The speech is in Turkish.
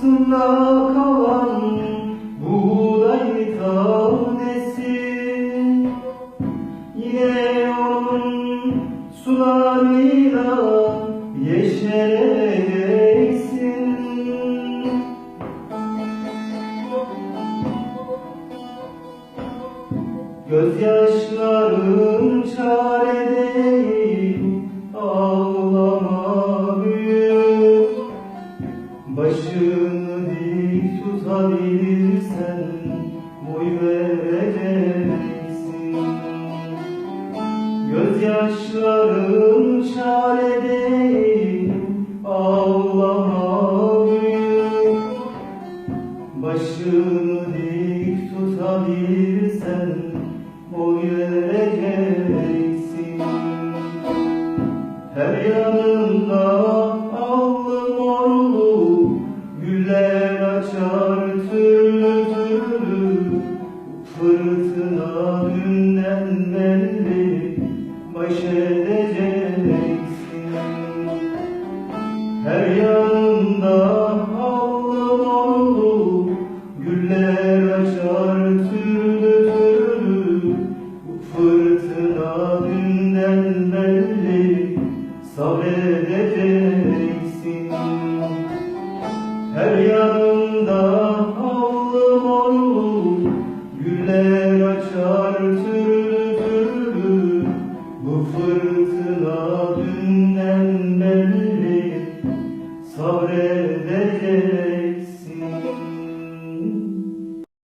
Arkasında kalan buğday tanesi Yine onun sularıyla yeşereceksin. Gözyaşların çare değil Başını dik tutabilirsen Boy vereceksin. Gözyaşların çare değil büyük Başını dik tutabilirsen boy türlü Fırtına belli Baş edeceksin her yanında allı morlu Güller açar türlü türlü fırtına dünden belli Sabredeceksin Her yanında Vedete